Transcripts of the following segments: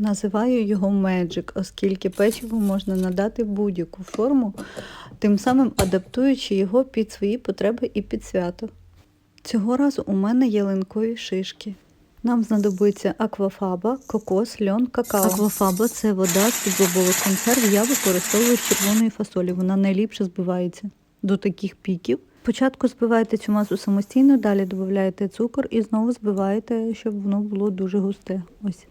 Називаю його Magic, оскільки печиво можна надати будь-яку форму, тим самим адаптуючи його під свої потреби і під свято. Цього разу у мене ялинкові шишки. Нам знадобиться аквафаба, кокос, льон, какао. Аквафаба це вода з бобових консерв. Я використовую з червоної фасолі. Вона найліпше збивається до таких піків. Спочатку збиваєте цю масу самостійно, далі додаєте цукор і знову збиваєте, щоб воно було дуже густе. Ось.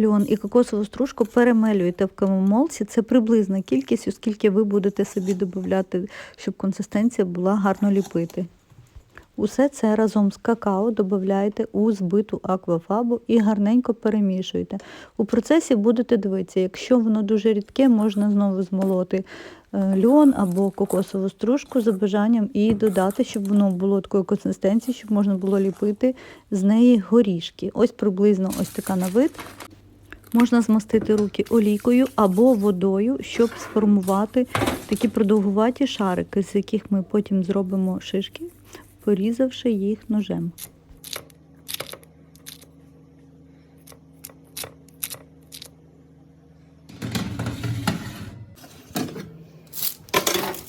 Льон і кокосову стружку перемелюєте в кавомолці. Це приблизна кількість, оскільки ви будете собі додати, щоб консистенція була гарно ліпити. Усе це разом з какао додаєте у збиту аквафабу і гарненько перемішуєте. У процесі будете дивитися, якщо воно дуже рідке, можна знову змолоти е, льон або кокосову стружку за бажанням і додати, щоб воно було такої консистенції, щоб можна було ліпити з неї горішки. Ось приблизно ось така на вид. Можна змастити руки олійкою або водою, щоб сформувати такі продовгуваті шарики, з яких ми потім зробимо шишки, порізавши їх ножем.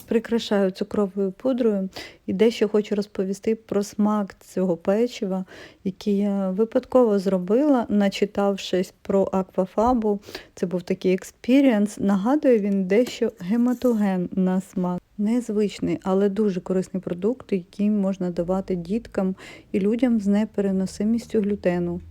Прикрашаю цукровою пудрою і дещо хочу розповісти про смак цього печива, який я випадково зробила, начитавшись про аквафабу. Це був такий експірієнс. Нагадує він дещо гематоген на смак. Незвичний, але дуже корисний продукт, який можна давати діткам і людям з непереносимістю глютену.